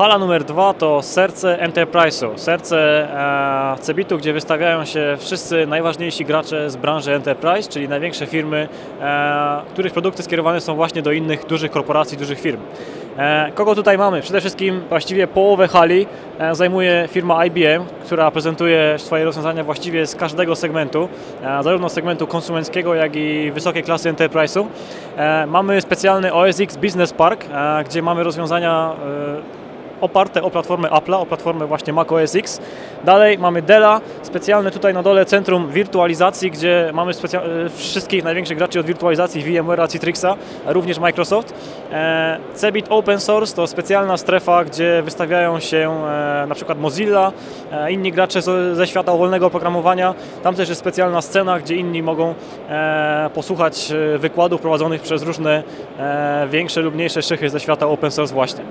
Hala numer dwa to serce Enterprise'u, serce e, Cebitu, gdzie wystawiają się wszyscy najważniejsi gracze z branży Enterprise, czyli największe firmy, e, których produkty skierowane są właśnie do innych dużych korporacji, dużych firm. E, kogo tutaj mamy? Przede wszystkim właściwie połowę hali e, zajmuje firma IBM, która prezentuje swoje rozwiązania właściwie z każdego segmentu, e, zarówno segmentu konsumenckiego, jak i wysokiej klasy Enterprise'u. E, mamy specjalny OS X Business Park, gdzie mamy rozwiązania oparte o platformę Apple'a, o platformę właśnie Mac OS X. Dalej mamy Della, specjalne tutaj na dole centrum wirtualizacji, gdzie mamy e, wszystkich największych graczy od wirtualizacji VMware'a, Citrixa, również Microsoft. E, Cebit Open Source to specjalna strefa, gdzie wystawiają się e, na przykład Mozilla, e, inni gracze ze świata wolnego oprogramowania. Tam też jest specjalna scena, gdzie inni mogą e, posłuchać e, wykładów prowadzonych przez różne e, większe lub mniejsze szychy ze świata open source właśnie.